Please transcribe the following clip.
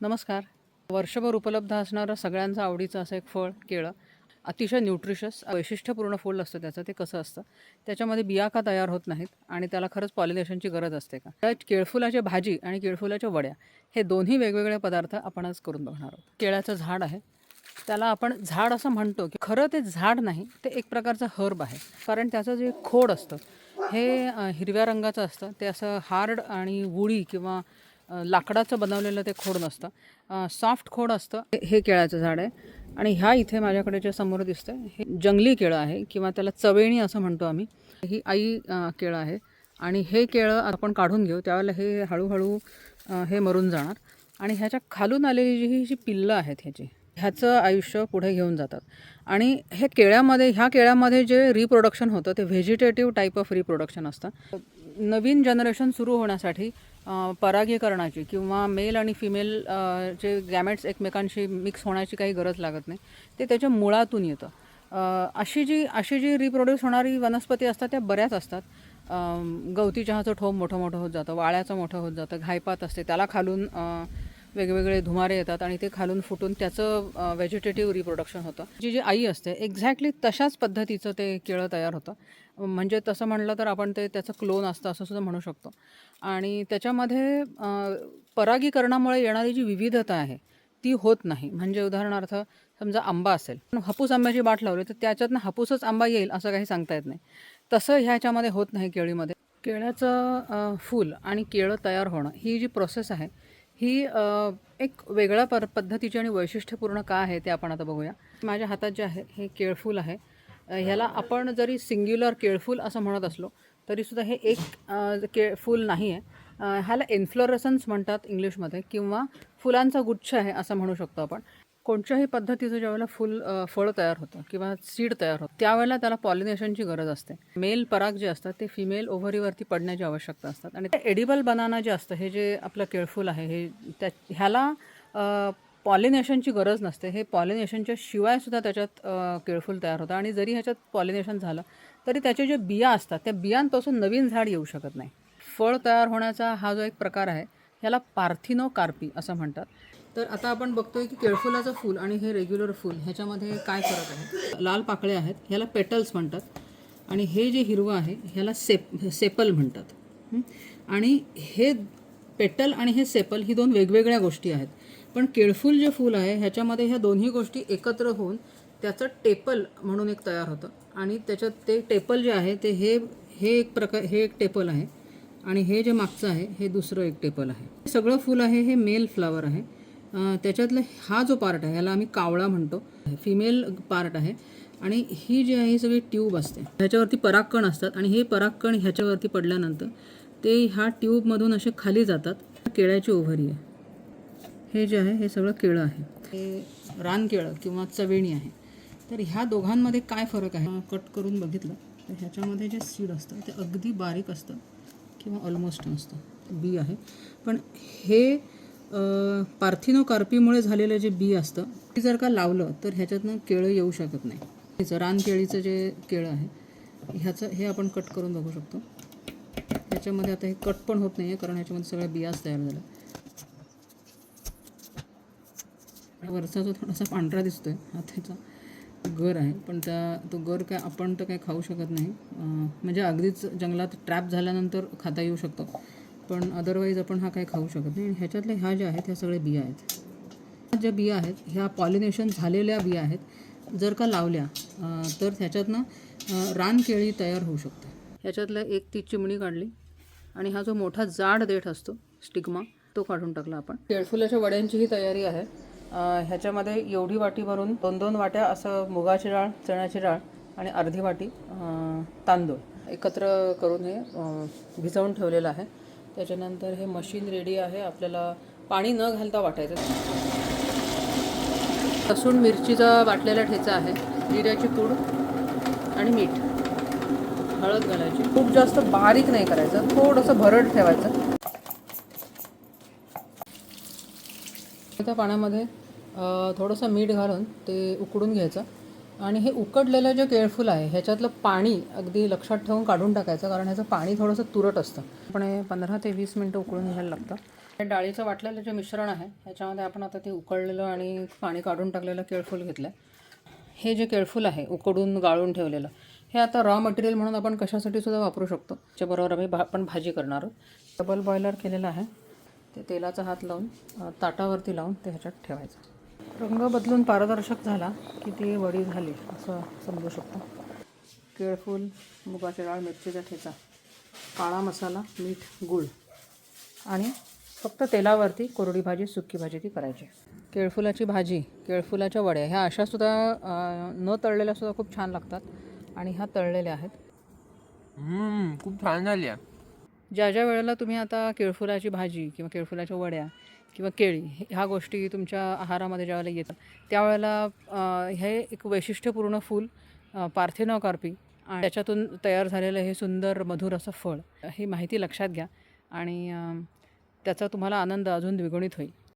नमस्कार. वर्षभर उपलब्ध असणारं सगळ्यांचं आवडीचं असं एक फळ केळं अतिशय न्यूट्रिशस वैशिष्ट्यपूर्ण फूल असतं त्याचं ते कसं असतं? त्याच्यामध्ये बिया का तयार होत नाहीत आणि त्याला खरंच पॉलिनेशनची गरज असते का? त्या केळफुलाची भाजी आणि केळफुलाच्या वड्या हे दोन्ही वेगवेगळे पदार्थ आपण आज करून बघणार आहोत. केळ्याचं झाड आहे. त्याला आपण झाड असं म्हणतो की खरं ते झाड नाही ते एक प्रकारचं हर्ब आहे. कारण त्याचं जे खोड असतं हे हिरव्या रंगाचं असतं ते असं हार्ड आणि वुळी किंवा लाकडाचं बनवलेलं ते खोड नसतं. सॉफ्ट खोड असतं. हे- हे केळाचं झाड आहे. आणि ह्या इथे माझ्याकडे जे समोर दिसतं हे जंगली केळं आहे किंवा त्याला चवेणी असं म्हणतो आम्ही. ही आई केळं आहे. आणि हे केळं आपण काढून घेऊ. त्यावेळेला हे हळूहळू हे मरून जाणार. आणि ह्याच्या खालून आलेली जी ही जी पिल्लं आहेत ह्याची ह्याचं आयुष्य पुढे घेऊन जातात. आणि हे केळ्यामध्ये ह्या केळ्यामध्ये जे रिप्रोडक्शन होतं ते व्हेजिटेटिव्ह टाईप ऑफ रिप्रोडक्शन असतं. नवीन जनरेशन सुरू होण्यासाठी परागीकरणाची किंवा मेल आणि फिमेल जे गॅमेट्स एकमेकांशी मिक्स होण्याची काही गरज लागत नाही ते त्याच्या मुळातून येतं. अशी जी अशी जी रिप्रोड्यूस होणारी वनस्पती असतात त्या बऱ्याच असतात. गवती चहाचं ठोंब मोठं मोठं होत जातं वाळ्याचं मोठं होत जातं घायपात असते त्याला खालून वेगवेगळे धुमारे येतात आणि ते खालून फुटून त्याचं व्हेजिटेटिव्ह रिप्रोडक्शन होतं. जी जी आई असते एक्झॅक्टली तशाच पद्धतीचं ते केळं तयार होतं. म्हणजे तसं म्हणलं तर आपण ते त्याचं क्लोन असतं असं सुद्धा म्हणू शकतो. आणि त्याच्यामध्ये परागीकरणामुळे येणारी जी विविधता आहे ती होत नाही. म्हणजे उदाहरणार्थ समजा आंबा असेल पण हापूस आंब्याची बाट लावली तर त्याच्यातनं हापूसच आंबा येईल असं काही सांगता येत नाही. तसं ह्याच्यामध्ये होत नाही केळीमध्ये. केळ्याचं फूल आणि केळं तयार होणं ही जी प्रोसेस आहे ही एक वेगळ्या पर पद्धतीची आणि वैशिष्ट्यपूर्ण का आहे ते आपण आता बघूया. माझ्या हातात जे आहे हे केळफूल आहे. ह्याला आपण जरी सिंग्युलर केळफूल असं म्हणत असलो तरीसुद्धा हे एक केळफूल फूल नाही आहे. ह्याला इन्फ्लोरेसन्स म्हणतात इंग्लिशमध्ये किंवा फुलांचा गुच्छ आहे असं म्हणू शकतो आपण. कोणत्याही पद्धतीचं ज्यावेळेला फुल फळ तयार होतं किंवा सीड तयार होतं त्यावेळेला त्याला पॉलिनेशनची गरज असते. मेल पराग जे असतात ते फिमेल ओव्हरीवरती पडण्याची आवश्यकता असतात. आणि एडिबल बनाना जे असतं हे जे आपलं केळफूल आहे हे त्या ह्याला पॉलिनेशनची गरज नसते. हे पॉलिनेशनच्या शिवाय सुद्धा त्याच्यात केळफूल तयार होतं. आणि जरी ह्याच्यात पॉलिनेशन झालं तरी त्याचे जे बिया असतात त्या बियांपासून नवीन झाड येऊ शकत नाही. फळ तयार होण्याचा हा जो एक प्रकार आहे ह्याला पार्थिनो कार्पी असं म्हणतात. तर आता आपण बघतोय की केळफुलाचं फूल आणि हे रेग्युलर फूल ह्याच्यामध्ये काय फरक आहे? लाल पाकळे आहेत ह्याला पेटल्स म्हणतात. आणि हे जे हिरवं आहे ह्याला सेप सेपल म्हणतात. आणि हे पेटल आणि हे सेपल ही दोन वेगवेगळ्या गोष्टी आहेत. पण केळफूल जे फूल आहे ह्याच्यामध्ये ह्या दोन्ही गोष्टी एकत्र होऊन त्याचं टेपल म्हणून एक तयार होतं. आणि त्याच्यात ते टेपल जे आहे ते हे हे एक प्रकार हे एक टेपल आहे. आणि हे जे मागचं आहे हे दुसरं एक टेपल आहे. हे सगळं फूल आहे हे मेल फ्लावर आहे. त्याच्यातला हा जो पार्ट आहे ह्याला आम्ही कावळा म्हणतो. फिमेल पार्ट आहे. आणि ही जी आहे ही सगळी ट्यूब असते. ह्याच्यावरती परागकण असतात आणि हे परागकण ह्याच्यावरती पडल्यानंतर ते ह्या ट्यूबमधून असे खाली जातात. केळ्याची ओव्हरी आहे. हे जे आहे हे सगळं केळं आहे. हे रानकेळं किंवा चवेणी आहे. तर ह्या दोघांमध्ये काय फरक आहे? कट करून बघितलं तर ह्याच्यामध्ये जे सीड असतं ते अगदी बारीक असतं किंवा ऑलमोस्ट नसतं. बी आहे. पण हे पार्थिनो कार्पीमुळे झालेलं जे बी असतं ते जर का लावलं तर ह्याच्यातनं केळं येऊ शकत नाही. ह्याचं रानकेळीचं जे केळं आहे ह्याचं हे आपण कट करून बघू शकतो. ह्याच्यामध्ये आता हे कट पण होत नाही आहे कारण ह्याच्यामध्ये सगळ्या बियाच तयार झाल्या वरचा जो थोडासा पांढरा दिसतोय हा त्याचा गर आहे. पण त्या तो गर काय आपण तर काय खाऊ शकत नाही. म्हणजे अगदीच जंगलात ट्रॅप झाल्यानंतर खाता येऊ शकतो. पण अदरवाईज आपण हा काय खाऊ शकत नाही. आणि ह्याच्यातल्या ह्या ज्या आहेत ह्या सगळ्या बिया आहेत. ह्या ज्या बिया आहेत ह्या पॉलिनेशन झालेल्या बिया आहेत जर का लावल्या तर ह्याच्यातनं रान रानकेळी तयार होऊ शकते. ह्याच्यातल्या एक ती चिमणी काढली आणि हा जो मोठा जाड देठ असतो स्टिग्मा तो काढून टाकला आपण. केळफुलाच्या वड्यांचीही तयारी आहे. ह्याच्यामध्ये एवढी वाटी भरून दोन दोन वाट्या असं मुगाची डाळ चण्याची डाळ आणि अर्धी वाटी तांदूळ एकत्र करून हे भिजवून ठेवलेलं आहे. त्याच्यानंतर हे मशीन रेडी आहे. आपल्याला पाणी न घालता वाटायचं. लसूण मिरचीचा वाटलेला ठेचा आहे. जिऱ्याची पूड आणि मीठ. हळद घालायची. खूप जास्त बारीक नाही करायचं. थोडंसं भरड ठेवायचं. त्या पाण्यामध्ये थोडंसं मीठ घालून ते उकडून घ्यायचं. आणि हे उकडलेलं जे केळफूल आहे ह्याच्यातलं पाणी अगदी लक्षात ठेवून काढून टाकायचं कारण ह्याचं पाणी थोडंसं तुरट असतं. पण हे पंधरा ते वीस मिनटं उकळून घ्यायला लागतं. हे डाळीचं वाटलेलं जे मिश्रण आहे ह्याच्यामध्ये आपण आता ते उकळलेलं आणि पाणी काढून टाकलेलं केळफूल घेतलं हे जे केळफूल आहे उकडून गाळून ठेवलेलं हे आता रॉ मटेरियल म्हणून आपण कशासाठी सुद्धा वापरू शकतो? त्याच्याबरोबर आम्ही भा आपण भाजी करणार आहोत. डबल बॉयलर केलेलं आहे. ते तेलाचा हात लावून ताटावरती लावून ते ह्याच्यात ठेवायचं. रंग बदलून पारदर्शक झाला की ती वडी झाली असं समजू शकतो. केळफूल मुगाची डाळ मिरचीचा ठेचा काळा मसाला मीठ गूळ आणि फक्त तेलावरती कोरडी भाजी सुकी भाजी ती करायची. केळफुलाची भाजी केळफुलाच्या वड्या ह्या अशा सुद्धा अ, न तळलेल्या सुद्धा खूप छान लागतात आणि ह्या तळलेल्या आहेत. हम्म, खूप छान झाली आहे. ज्या ज्या वेळेला तुम्ही आता केळफुलाची भाजी किंवा केळफुलाच्या वड्या किंवा केळी हे- ह्या गोष्टी तुमच्या आहारामध्ये ज्यावेळेला येतात त्यावेळेला हे एक वैशिष्ट्यपूर्ण फूल पार्थिनोकार्पी आणि त्याच्यातून तयार झालेलं हे सुंदर मधुर असं फळ. ही माहिती लक्षात घ्या आणि त्याचा तुम्हाला आनंद अजून द्विगुणित होईल.